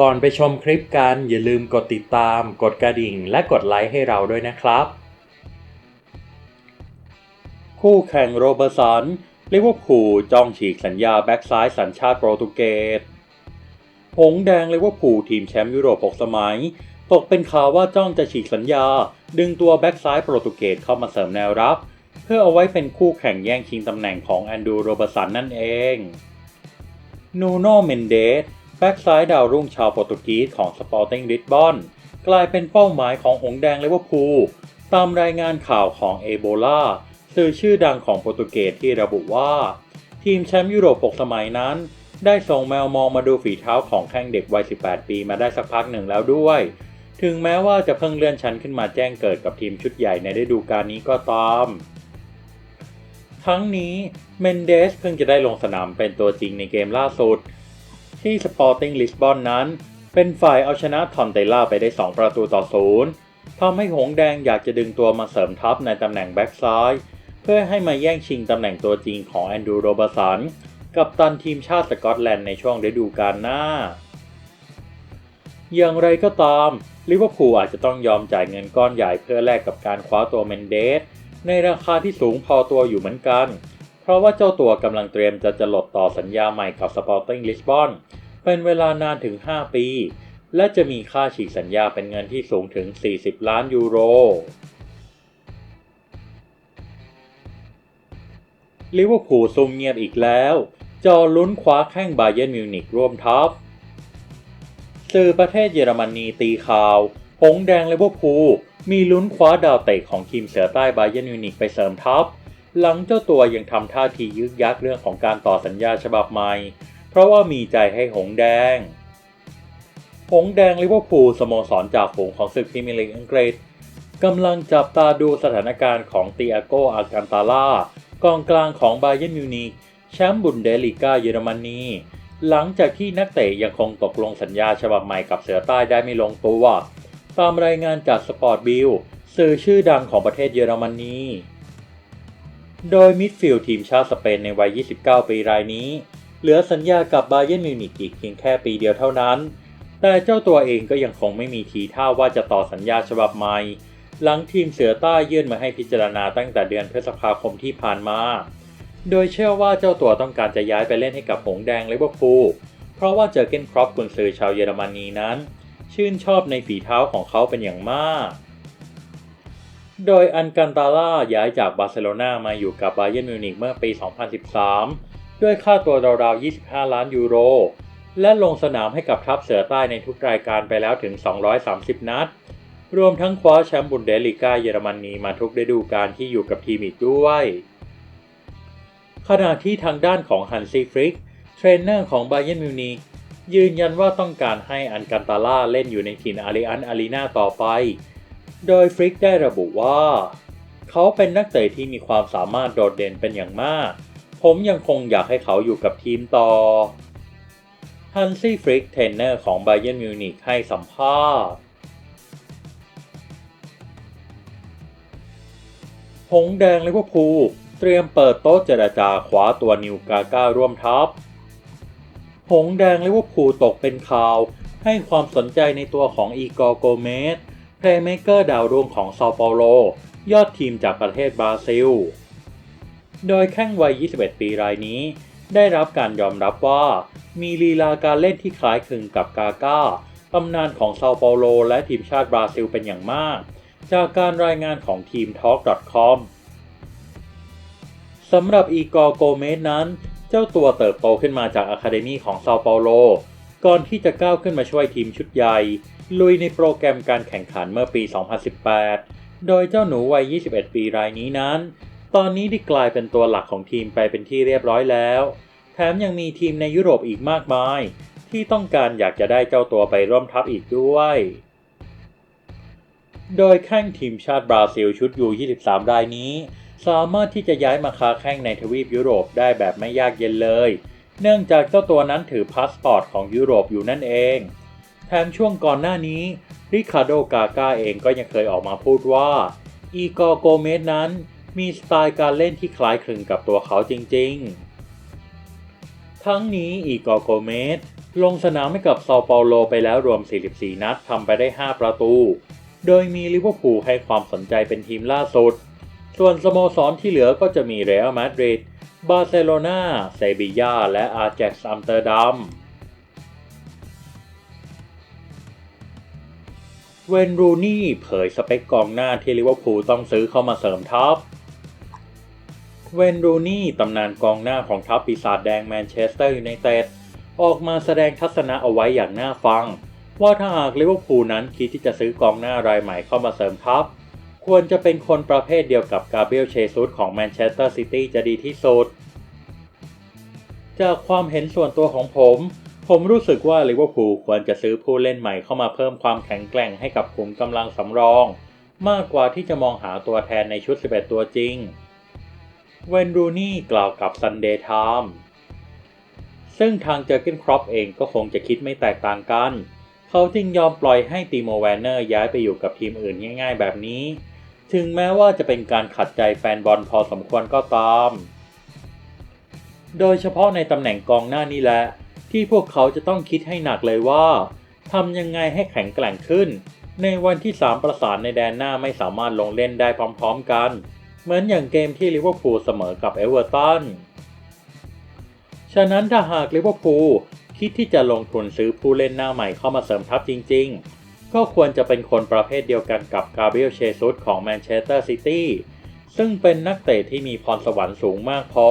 ก่อนไปชมคลิปกันอย่าลืมกดติดตาม กดกระดิ่ง และกดไลค์ให้เราด้วยนะครับ คู่แข่งโรเบอร์สันลิเวอร์พูลจ้องฉีกสัญญาแบ็กซ้ายสัญชาติโปรตุเกสหงแดงลิเวอร์พูลทีมแชมป์ยุโรป 6 สมัย ตกเป็นข่าวว่าจ้องจะฉีกสัญญา ดึงตัวแบ็กซ้ายโปรตุเกสเข้ามาเสริมแนวรับ เพื่อเอาไว้เป็นคู่แข่งแย่งชิงตำแหน่งของแอนดูโรเบอร์สันนั่นเองนูโนเมนเดส บ็กซ้ายดาวรุ่งชาวโปรตุเกสของสปอร์ติ้งลิสบอนกลายเป็นเป้าหมายของหงส์แดงเลเวอร์พูลตามรายงานข่าวของเอโบลาสื่อชื่อดังของโปรตุเกสที่ระบุว่า ทีมแชมป์ยุโรป 6 สมัยนั้น ได้ส่งแมวมองมาดูฝีเท้าของแข้งเด็กวัย 18 ปีมาได้สักพักหนึ่งแล้วด้วย ถึงแม้ว่าจะเพิ่งเลื่อนชั้นขึ้นมาแจ้งเกิดกับทีมชุดใหญ่ในฤดูกาลนี้ก็ตาม ทั้งนี้เมนเดสเพิ่งจะได้ลงสนามเป็นตัวจริงในเกมล่าสุด ที่สปอร์ติ้งลิสบอนนั้น เป็นฝ่ายเอาชนะทอนเตล่าไปได้ 2 ประตูต่อศูนย์ทำให้หงส์แดงอยากจะดึงตัวมาเสริมทัพในตำแหน่งแบ็กซ้ายเพื่อให้มาแย่งชิงตำแหน่งตัวจริงของแอนดูโรบสันกับตันทีมชาติสกอตแลนด์ในช่วงฤดูกาลหน้า อย่างไรก็ตามลิเวอร์พูลอาจจะต้องยอมจ่ายเงินก้อนใหญ่เพื่อแลกกับการคว้าตัวเมนเดสในราคาที่สูงพอตัวอยู่เหมือนกันเพราะว่าเจ้าตัวกำลังเตรียมจะจะหลดต่อสัญญาใหม่กับสปอร์ติ้งลิสบอนเป็นเวลานานถึง 5 ปี และจะมีค่าฉีกสัญญาเป็นเงินที่สูงถึง 40 ล้านยูโรลิเวอร์พูลซุ่มเงียบอีกแล้ว จอลุ้นคว้าแข้งบาเยิร์นมิวนิกร่วมทัพสื่อประเทศเยอรมนีตีข่าว หงแดงลิเวอร์พูลมีลุ้นคว้าดาวเตะของทีมเสือใต้บาเยิร์นมิวนิกไปเสริมทัพ หลังเจ้าตัวยังทำท่าทียึกยักเรื่องของการต่อสัญญาฉบับใหม่ เพราะว่ามีใจให้หงแดง หงแดงลิเวอร์พูลสโมสรจากฝูงของศึกพรีเมียร์ลีกอังกฤษกำลังจับตาดูสถานการณ์ของติอาโกอากันตาล่ากองกลางของบาเยิร์นมิวนิกแชมป์บุนเดลีกาเยอรมนีหลังจากที่นักเตะยังคงตกลงสัญญาฉบับใหม่กับเสือใต้ได้ไม่ลงตัว ตามรายงานจากสปอร์ตบิลสื่อชื่อดังของประเทศเยอรมนี โดยมิดฟิลด์ทีมชาติสเปนในวัย 29 ปีรายนี้ เหลือสัญญากับบาเยิร์นมิวนิกอีกเพียงแค่ปีเดียวเท่านั้น แต่เจ้าตัวเองก็ยังคงไม่มีทีท่าว่าจะต่อสัญญาฉบับใหม่ หลังทีมเสือใต้ยื่นมาให้พิจารณาตั้งแต่เดือนพฤษภาคมที่ผ่านมา โดยเชื่อว่าเจ้าตัวต้องการจะย้ายไปเล่นให้กับหงส์แดงลิเวอร์พูล เพราะว่าเจอเกนครอปกุนซือชาวเยอรมนีนั้น ชื่นชอบในฝีเท้าของเขาเป็นอย่างมาก โดยอันกันตาล่าย้ายจากบาร์เซโลนามาอยู่กับบาเยิร์นมิวนิกเมื่อปี 2013 ด้วยค่าตัวราวๆ 25 ล้านยูโร และลงสนามให้กับทัพเสือใต้ในทุกรายการไปแล้วถึง 230 นัด รวมทั้งคว้าแชมป์บุนเดลีกาเยอรมนีมาทุกฤดูกาลที่อยู่กับทีมอีกด้วย ขณะที่ทางด้านของฮันซีฟริกเทรนเนอร์ของบาเยิร์นมิวนิกยืนยันว่าต้องการให้อันกันตาล่าเล่นอยู่ในถิ่นอาริอันอารีนาต่อไป โดยฟริกได้ระบุว่า เขาเป็นนักเตะที่มีความสามารถโดดเด่นเป็นอย่างมาก ผมยังคงอยากให้เขาอยู่กับทีมต่อ ฮันซี่ฟริกเทรนเนอร์ของไบเยนมิวนิกให้สัมภาษณ์หงแดงลิเวอร์พูลเตรียมเปิดโต๊ะเจรจาคว้าตัวนิวกาก้าร่วมทัพ หงแดงลิเวอร์พูลตกเป็นข่าว ให้ความสนใจในตัวของอีกอร์โกเมส พลย์เมเกอร์ดาวรุ่งของซาเปาโล ยอดทีมจากประเทศบราซิล โดยแข้งวัย 21 ปีรายนี้ ได้รับการยอมรับว่า มีลีลาการเล่นที่คล้ายคลึงกับกาก้าตำนานของซาเปาโล และทีมชาติบราซิลเป็นอย่างมาก จากการรายงานของทีม Talk.com สำหรับอีกอร์โกเมสนั้น เจ้าตัวเติบโตขึ้นมาจากอะคาเดมีของซาเปาโล ก่อนที่จะก้าวขึ้นมาช่วยทีมชุดใหญ่ ลุยในโปรแกรมการแข่งขันเมื่อปี 2018 โดยเจ้าหนูวัย 21 ปีรายนี้นั้น ตอนนี้ได้กลายเป็นตัวหลักของทีมไปเป็นที่เรียบร้อยแล้ว แถมยังมีทีมในยุโรปอีกมากมาย ที่ต้องการอยากจะได้เจ้าตัวไปร่วมทัพอีกด้วย โดยแข้งทีมชาติบราซิลชุดยู23 รายนี้ สามารถที่จะย้ายมาค้าแข้งในทวีปยุโรปได้แบบไม่ยากเย็นเลย เนื่องจากเจ้าตัวนั้นถือพาสปอร์ตของยุโรปอยู่นั่นเอง แถมช่วงก่อนหน้านี้ริคาร์โดกาก้าเองก็ยังเคยออกมาพูดว่าอีกอโกเมสนั้นมีสไตล์การเล่นที่คล้ายคลึงกับตัวเขาจริงๆ ทั้งนี้อีกอโกเมสลงสนามให้กับเซาเปาโลไปแล้วรวม 44 นัดทำไปได้ 5 ประตู โดยมีลิเวอร์พูลให้ความสนใจเป็นทีมล่าสุด ส่วนสโมสรที่เหลือก็จะมีเรอัลมาดริด บาร์เซโลนาเซบียาและอาแจ็กซ์อัมสเตอร์ดัม เวนรูนี่เผยสเปคกองหน้าที่ลิเวอร์พูลต้องซื้อเข้ามาเสริมทัพ เวนรูนี่ตำนานกองหน้าของทัพปีศาจแดงแมนเชสเตอร์ยูไนเต็ดออกมาแสดงทัศนะเอาไว้อย่างน่าฟัง ว่าถ้าหากลิเวอร์พูลนั้นคิดที่จะซื้อกองหน้ารายใหม่เข้ามาเสริมทัพ ควรจะเป็นคนประเภทเดียวกับกาเบรียลเชซุสของแมนเชสเตอร์ซิตี้จะดีที่สุด จากความเห็นส่วนตัวของผม ผมรู้สึกว่าลิเวอร์พูลควรจะซื้อผู้เล่นใหม่เข้ามาเพิ่มความแข็งแกร่งให้กับกลุ่มกำลังสำรอง มากกว่าที่จะมองหาตัวแทนในชุด 11 ตัวจริง เวนรูนี่กล่าวกับ Sunday Times ซึ่งทางเจอร์เกนครอปเองก็คงจะคิดไม่แตกต่างกัน เขาจึงยอมปล่อยให้ตีโมแวนเนอร์ย้ายไปอยู่กับทีมอื่นง่าย ๆ แบบนี้ ถึงแม้ว่าจะเป็นการขัดใจแฟนบอลพอสมควรก็ตาม โดยเฉพาะในตำแหน่งกองหน้านี่แหละ ที่พวกเขาจะต้องคิดให้หนักเลยว่าทำยังไงให้แข็งแกร่งขึ้น ในวันที่ 3 ประสานในแดนหน้าไม่สามารถลงเล่นได้พร้อมๆกัน เหมือนอย่างเกมที่ลิเวอร์พูลเสมอกับเอเวอร์ตันฉะนั้นถ้าหากลิเวอร์พูลคิดที่จะลงทุนซื้อผู้เล่นหน้าใหม่เข้ามาเสริมทัพจริง ๆ ก็ควรจะเป็นคนประเภทเดียวกันกับกาเบรียลเชซุสของแมนเชสเตอร์ซิตี้ซึ่งเป็นนักเตะที่มีพรสวรรค์สูงมากพอ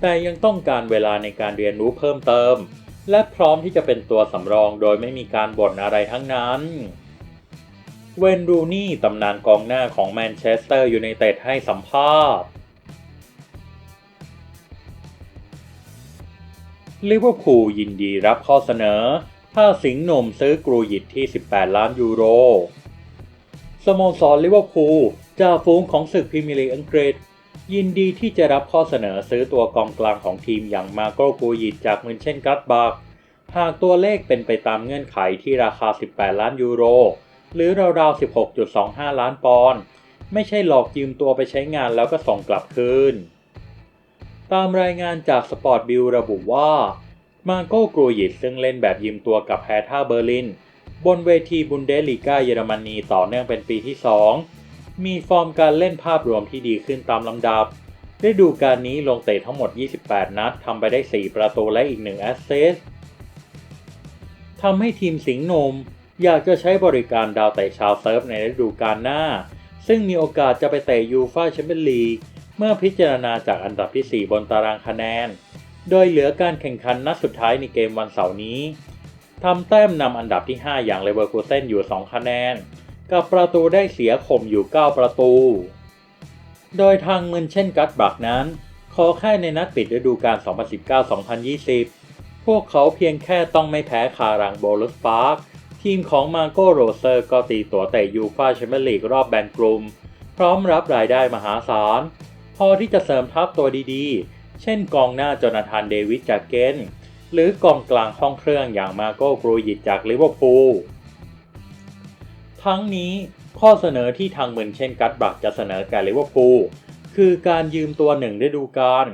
แต่ยังต้องการเวลาในการเรียนรู้เพิ่มเติม และพร้อมที่จะเป็นตัวสำรองโดยไม่มีการบ่นอะไรทั้งนั้น เวนรูนี่ตำนานกองหน้าของแมนเชสเตอร์ยูไนเต็ดให้สัมภาษณ์ลิเวอร์พูลยินดีรับข้อเสนอ ถ้าสิงห์หนุ่มซื้อกรูยิตที่ 18 ล้านยูโร สโมสรลิเวอร์พูลจ่าฝูงของศึกพรีเมียร์ลีกอังกฤษ ยินดีที่จะรับข้อเสนอซื้อตัวกองกลางของทีมอย่างมาโกกรูยิตจากมืนเช่นกัตบักหากตัวเลขเป็นไปตามเงื่อนไขที่ราคา 18 ล้านยูโร หรือราวๆ 16.25 ล้านปอนด์ไม่ใช่หลอกยืมตัวไปใช้งานแล้วก็ส่งกลับคืน ตามรายงานจากสปอร์ตบิลระบุว่า มาโกกรูยิตซึ่งเล่นแบบยืมตัวกับแฮท่าเบอร์ลิน บนเวทีบุนเดสลีกาเยอรมนีต่อเนื่องเป็นปีที่ 2 มีฟอร์มการเล่นภาพรวมที่ดีขึ้นตามลำดับฤดูกาลนี้ลงเตะทั้งหมด 28 นัดทำไปได้ 4 ประตูและอีก 1 แอสเซสทำให้ทีมสิงห์นม อยากจะใช้บริการดาวเตะชาวเซิร์ฟในฤดูกาลหน้า ซึ่งมีโอกาสจะไปเตะยูฟ่าแชมเปี้ยนลีกเมื่อพิจารณาจากอันดับที่ 4 บนตารางคะแนน โดยเหลือการแข่งขันนัดสุดท้ายในเกมวันเสาร์นี้ทำแต้มนำอันดับที่ 5 อย่างเลเวอร์คูเซนอยู่ 2 คะแนน กับประตูได้เสียข่มอยู่ 9 ประตู โดยทางเมืนเช่นกัตบักนั้น ขอแค่ในนัดปิดฤดูกาล 2019-2020 พวกเขาเพียงแค่ต้องไม่แพ้คารังโบลุสปาร์คทีมของมาโกโรเซอร์ก็ตีตัวเตะยูฟ่าแชมเปี้ยนลีกรอบแบ่งกลุ่ม พร้อมรับรายได้มหาศาล พอที่จะเสริมทัพตัวดีๆ เช่นกองหน้าจนาธานเดวิดจากเกนหรือกองกลางห้องเครื่องอย่างมาโกกรูยิตจากลิเวอร์พูล ทั้งนี้ข้อเสนอที่ทางเมือนเช่นกัตบักจะเสนอแก่ลิเวอร์พูลคือการยืมตัวหนึ่งฤดูกาล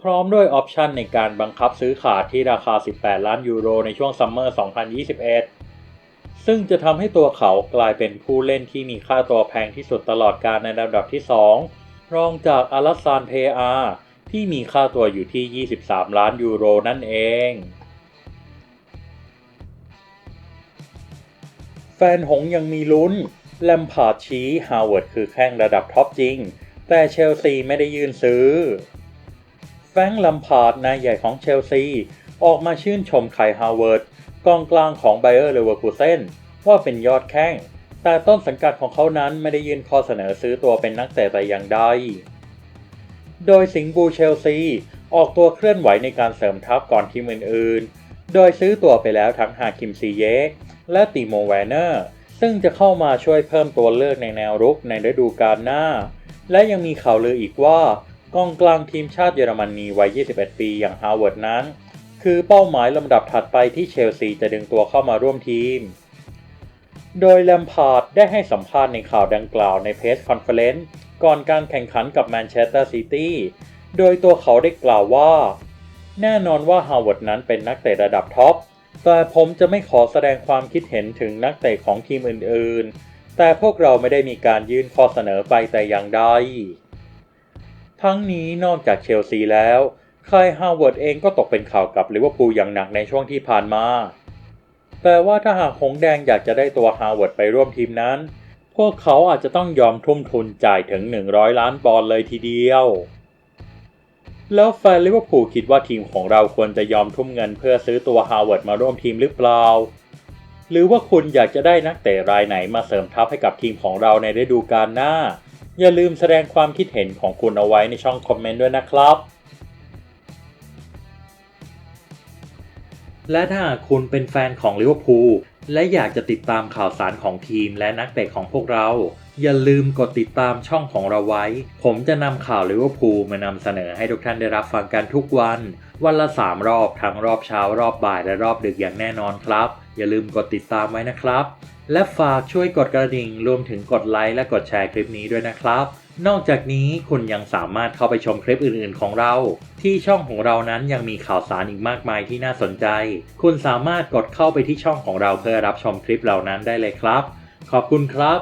พร้อมด้วยออปชันในการบังคับซื้อขาดที่ราคา 18 ล้านยูโรในช่วงซัมเมอร์ 2021 ซึ่งจะทำให้ตัวเขากลายเป็นผู้เล่นที่มีค่าตัวแพงที่สุดตลอดการในลำดับที่ 2 รองจากอารัสซานเพอาที่มีค่าตัวอยู่ที่ 23 ล้านยูโรนั่นเอง ฟนหงยังมีลุ้น แลมพาร์ดชี้ฮาวเวิร์ดคือแข้งระดับท็อปจริง แต่เชลซีไม่ได้ยื่นซื้อ แฟงค์แลมพาร์ดนายใหญ่ของเชลซี ออกมาชื่นชมไคฮาวเวิร์ดกองกลางของไบเออร์เลเวอร์คูเซนว่าเป็นยอดแข้ง แต่ต้นสังกัดของเขานั้นไม่ได้ยื่นข้อเสนอซื้อตัวเป็นนักเตะแต่อย่างใด โดยสิงบูเชลซีออกตัวเคลื่อนไหวในการเสริมทัพก่อนทีมอื่นๆ โดยซื้อตัวไปแล้วทั้งฮาคิมซีเยก และติโมแวนเนอร์ ซึ่งจะเข้ามาช่วยเพิ่มตัวเลือกในแนวรุกในฤดูกาลหน้า และยังมีข่าวลืออีกว่ากองกลางทีมชาติเยอรมนีวัย 21 ปีอย่างฮาวเวิร์ดนั้น คือเป้าหมายลำดับถัดไปที่เชลซีจะดึงตัวเข้ามาร่วมทีม โดยแลมพาร์ดได้ให้สัมภาษณ์ในข่าวดังกล่าวในเพจคอนเฟอเรนซ์ก่อนการแข่งขันกับแมนเชสเตอร์ซิตี้โดยตัวเขาได้กล่าวว่า แน่นอนว่าฮาวเวิร์ดนั้นเป็นนักเตะระดับท็อป แต่ผมจะไม่ขอแสดงความคิดเห็นถึงนักเตะของทีมอื่นๆ แต่พวกเราไม่ได้มีการยื่นข้อเสนอไปแต่อย่างใด ทั้งนี้นอกจากเชลซีแล้วคายฮาวเวิร์ดเองก็ตกเป็นข่าวกับลิเวอร์พูลอย่างหนักในช่วงที่ผ่านมาแปลว่าถ้าหากหงแดงอยากจะได้ตัวฮาวเวิร์ดไปร่วมทีมนั้น พวกเขาอาจจะต้องยอมทุ่มทุนจ่ายถึง 100 ล้านปอนด์เลยทีเดียว แล้วแฟนลิเวอร์พูลคิดว่าทีมของเราควรจะยอมทุ่มเงินเพื่อซื้อตัวฮาวเวิร์ดมาร่วมทีมหรือเปล่า หรือว่าคุณอยากจะได้นักเตะรายไหนมาเสริมทัพให้กับทีมของเราในฤดูกาลหน้า อย่าลืมแสดงความคิดเห็นของคุณเอาไว้ในช่องคอมเมนต์ด้วยนะครับ และถ้าคุณเป็นแฟนของลิเวอร์พูลและอยากจะติดตามข่าวสารของทีมและนักเตะของพวกเรา อย่าลืมกดติดตามช่องของเราไว้ ผมจะนำข่าวลิเวอร์พูลมานำเสนอให้ทุกท่านได้รับฟังกันทุกวัน วันละ 3 รอบ ทั้งรอบเช้ารอบบ่ายและรอบดึกอย่างแน่นอนครับ อย่าลืมกดติดตามไว้นะครับ และฝากช่วยกดกระดิ่งรวมถึงกดไลค์และกดแชร์คลิปนี้ด้วยนะครับ นอกจากนี้คุณยังสามารถเข้าไปชมคลิปอื่น ๆ ของเรา ที่ช่องของเรานั้นยังมีข่าวสารอีกมากมายที่น่าสนใจ คุณสามารถกดเข้าไปที่ช่องของเราเพื่อรับชมคลิปเหล่านั้นได้เลยครับ ขอบคุณครับ